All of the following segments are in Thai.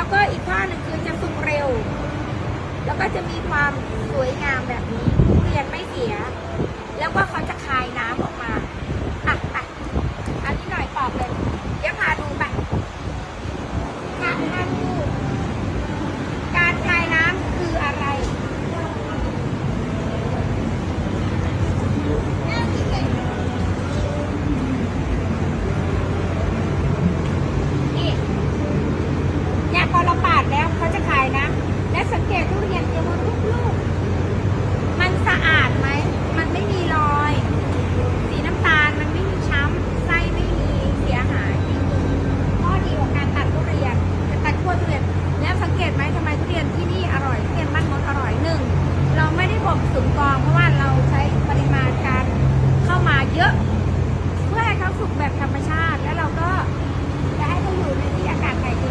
แล้วก็อีกข้อหนึ่งคือจะสุกเร็ว แล้วก็จะมีความสวยงามแบบนี้ทุเรียนไม่เสีย แล้วก็เขาจะคายน้ำออกมา อะไปอันนี้หน่อยปอกเลย เดี๋ยวพาดูไปพาพาดูการคายน้ำคืออะไร นี่เนี่ยพอเราปาดแล้วเขาจะคายนะ และสังเกตทุเรียนเดียวว่าทุกลูก มันสะอาดไหม มันไม่มีรอย สีน้ำตาลมันไม่มีช้ำ ไส้ไม่มีเสียหายนี่คือข้อดีของการตัดทุเรียนตัดขั้วทุเรียน แล้วสังเกตไหมทำไมทุเรียนที่นี่อร่อยทุเรียนบ้านมดอร่อยหนึ่ง เราไม่ได้บ่มสุมกอง เพราะว่าเราใช้ปริมาณการเข้ามาเยอะ เพื่อให้เขาสุกแบบธรรมชาติ แล้วเราก็จะให้เขาอยู่ในที่อากาศถ่ายเท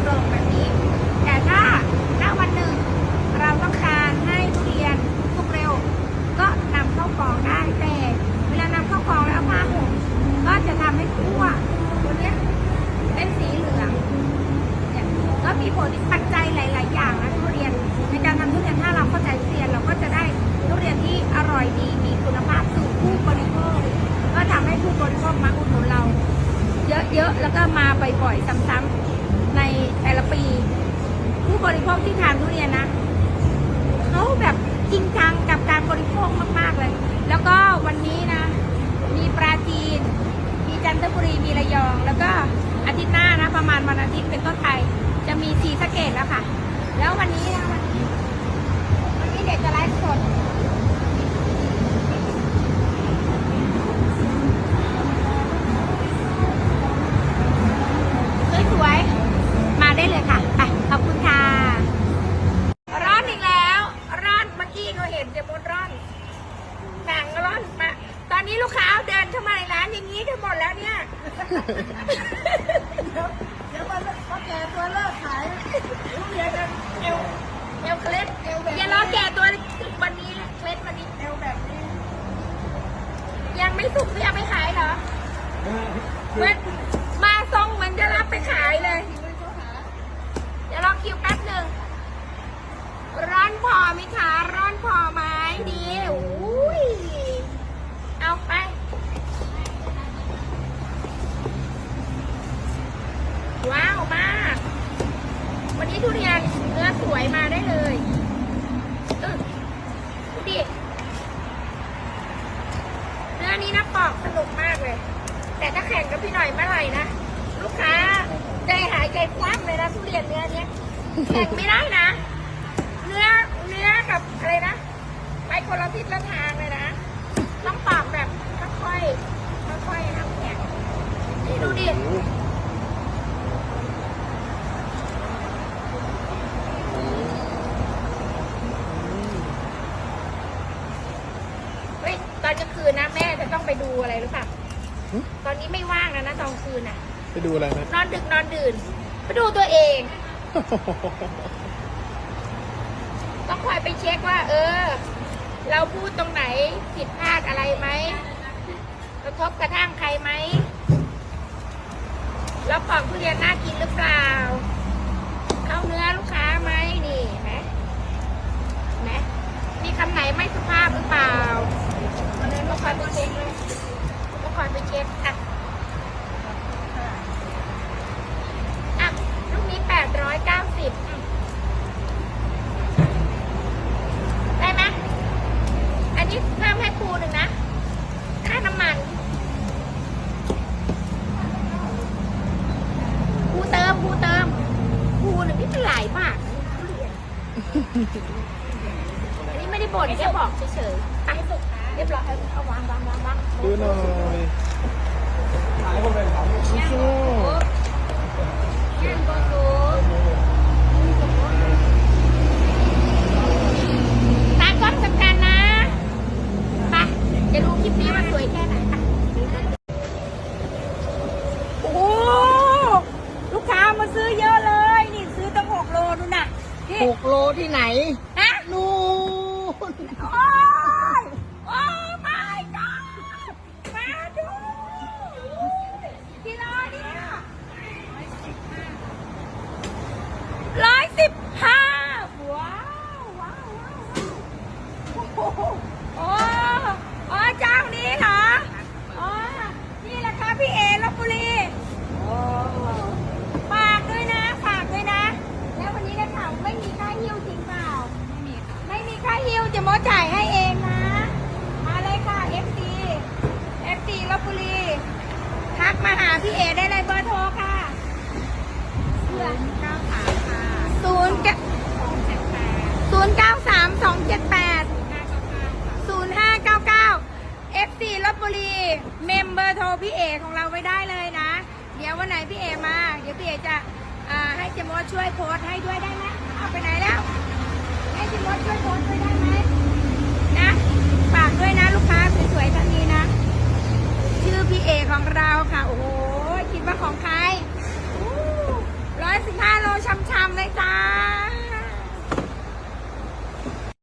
โปร่งๆแบบนี้ แต่ถ้าณวันหนึ่ง เราต้องการให้ทุเรียนสุกเร็ว ก็นำเข้ากล่องได้แต่เวลานำเข้ากล่องแล้วเอาผ้าห่มก็จะทำให้คั่วตัวเนี้ยเป็นสีเหลืองเนี่ยก็ มีผลปัจจัยหลาย ๆ อย่างนะทุเรียนในการทำทุเรียนถ้าเราเข้าใจทุเรียนเราก็จะได้ทุเรียนที่อร่อยดีมีคุณภาพสู่ผู้บริโภคก็ทำให้ผู้บริโภคมาอุดหนุนเรา เยอะ ๆ แล้วก็มาบ่อย ๆ ซ้ำๆในแต่ละปี ผู้บริโภคที่ทานทุเรียนนะเขาแบบจริงจังกับการบริโภคมาก ๆ เลย แล้วก็วันนี้นะ มีปราจีน มีจันทบุรีมีระยอง แล้วก็อาทิตย์หน้านะประมาณวันอาทิตย์เป็นต้นไป จะมีสีสะเกตแล้วค่ะ แล้ววันนี้นะวันนี้วันนี้เด็กจะไลฟ์สดสวยๆมาได้เลยค่ะ ไป ขอบคุณค่ะ ร้อนอีกแล้ว ร้อนเมื่อกี้เราเห็นเจมดร้อนสั่งร้อนมาตอนนี้ลูกค้าเดินเข้ามาในร้านอย่างนี้กันหมดแล้วเนี่ย เดี๋ยวมันก็แก่ตัวเลิกขายทุเรียนกันเอว เคล็ดอย่ารอแก่ตัววันนี้เคล็ดวันนี้เอวแบบนี้ ยังไม่สุกไม่เอาไปขายเหรอเหมือนมาทรงมันจะรับไปขายเลย เดี๋ยวรอคิวแป๊บหนึ่งร้านพอไหมคะ ร้อนพอไหมดีอุ้ย เอาไป ว้าวมาก วันนี้ทุเรียนเนื้อสวยมาได้เลยอึ๊ะดูดิ เนื้อนี้นะปอกสนุกมากเลย แต่ถ้าแข่งกับพี่หน่อยเมื่อไหร่นะ ลูกค้าใจหายใจคว่ำเลยนะทุเรียนเนื้อเนี้ยแข่งไม่ได้นะ เนื้อเนื้อกับอะไรนะ ไปคนละทิศละทางเลยนะ ต้องปอกแบบค่อยๆค่อยๆทำแข่งนี่ดูดิเฮ้ยตอนกลางคืนนะแม่จะต้องไปดูอะไรหรือเปล่า ตอนนี้ไม่ว่างแล้วนะตอนกลางคืนน่ะ ไปดูอะไรนะนอนดึกนอนดื่นไปดูตัวเอง ต้องคอยไปเช็คว่า เออ เราพูดตรงไหนผิดพลาดอะไรไหมกระทบกระทั่งใครไหมแล้วกล่องทุเรียนน่ากินหรือเปล่า เข้าเนื้อลูกค้าไหมนี่เห็นไหมเห็นไหมมีคำไหนไม่สุภาพหรือเปล่าต้องคอยไปเช็คเลยต้อง คอยไปเช็คอะอะลูกนี้แปดร้อยเก้าสิบได้ไหมอันนี้เพิ่มให้ปูหนึ่งนะ ค่าน้ำมันปูเติมปูเติมปูหนึ่งนี่เป็นหลายบาทอันนี้ไม่ได้บ่นแค่บอกเฉยๆไปสุก เรียบร้อยเอาเอาวางวางวางวางดูหน่อยย่างโต๊ะย่างโต๊ะตากล้องสำคัญนะไปจะดูคลิปนี้ว่าสวยแค่ไหนโอ้ลูกค้ามาซื้อเยอะเลย นี่ซื้อตั้งหกโลนู่นะหกโลที่ไหนฮะ นู่น สิบห้าว้าวว้าวว้าวโอ้โหโอ้อ๋อเจ้านี้เหรออ๋อนี่แหละค่ะพี่เอลบบุรีโอ้ฝากด้วยนะฝากด้วยนะ แล้ววันนี้ได้ข่าวไม่มีค่าหิ้วจริงเปล่าไม่มีค่ะไม่มีค่าฮิวจะมดจ่ายให้เองนะ มาเลยค่ะ FC FC ลบบุรีทักมาหาพี่เอได้เลยเบ นย์เก้าสามสองเจ็ดแปดศูนย์ห้าเก้าเก้า FC ลบบุรี เมมเบอร์โทรพี่เอของเราไว้ได้เลยนะ เดี๋ยววันไหนพี่เอมา เดี๋ยวพี่เอจะอให้เจมดช่วยโพสให้ด้วยได้ไหมเอาไปไหนแล้ว ให้เจมดช่วยโพสต์ด้ได้ไหมนะฝากด้วยนะลูกค้าสวยๆท่านนี้นะ ชื่อพี่เอของเราค่ะ โอ้โหคิดว่าของใครร้อยสิบห้าโลช่ำๆเลยจ้า